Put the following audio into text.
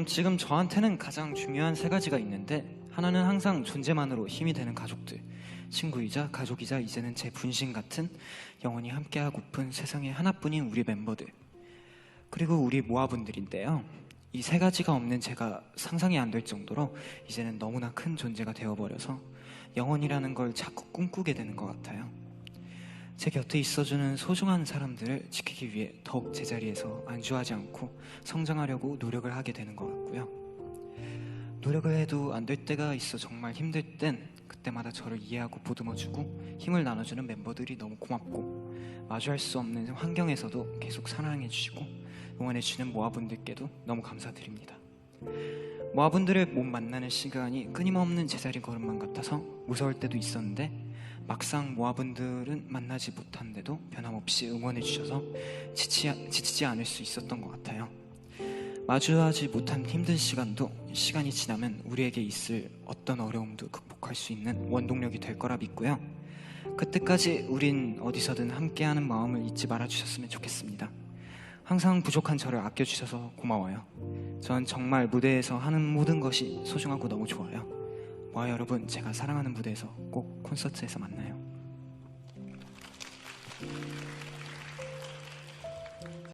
음, 지금 저한테는 가장 중요한 세 가지가 있는데 하나는 항상 존재만으로 힘이 되는 가족들, 친구이자 가족이자 이제는 제 분신 같은 영원히 함께하고픈 세상에 하나뿐인 우리 멤버들, 그리고 우리 모아분들인데요. 이 세 가지가 없는 제가 상상이 안 될 정도로 이제는 너무나 큰 존재가 되어버려서 영원이라는 걸 자꾸 꿈꾸게 되는 것 같아요. 제 곁에 있어주는 소중한 사람들을 지키기 위해 더욱 제자리에서 안주하지 않고 성장하려고 노력을 하게 되는 것 같고요. 노력을 해도 안 될 때가 있어 정말 힘들 땐 그때마다 저를 이해하고 보듬어주고 힘을 나눠주는 멤버들이 너무 고맙고 마주할 수 없는 환경에서도 계속 사랑해주시고 응원해주시는 모아분들께도 너무 감사드립니다. 모아분들을 못 만나는 시간이 끊임없는 제자리 걸음만 같아서 무서울 때도 있었는데 막상 모아분들은 만나지 못한데도 변함없이 응원해 주셔서 지치, 지치지 않을 수 있었던 것 같아요. 마주하지 못한 힘든 시간도 시간이 지나면 우리에게 있을 어떤 어려움도 극복할 수 있는 원동력이 될 거라 믿고요. 그때까지 우린 어디서든 함께하는 마음을 잊지 말아 주셨으면 좋겠습니다. 항상 부족한 저를 아껴주셔서 고마워요. 전 정말 무대에서 하는 모든 것이 소중하고 너무 좋아요. 모아 여러분, 제가 사랑하는 무대에서 꼭 콘서트에서 만나요.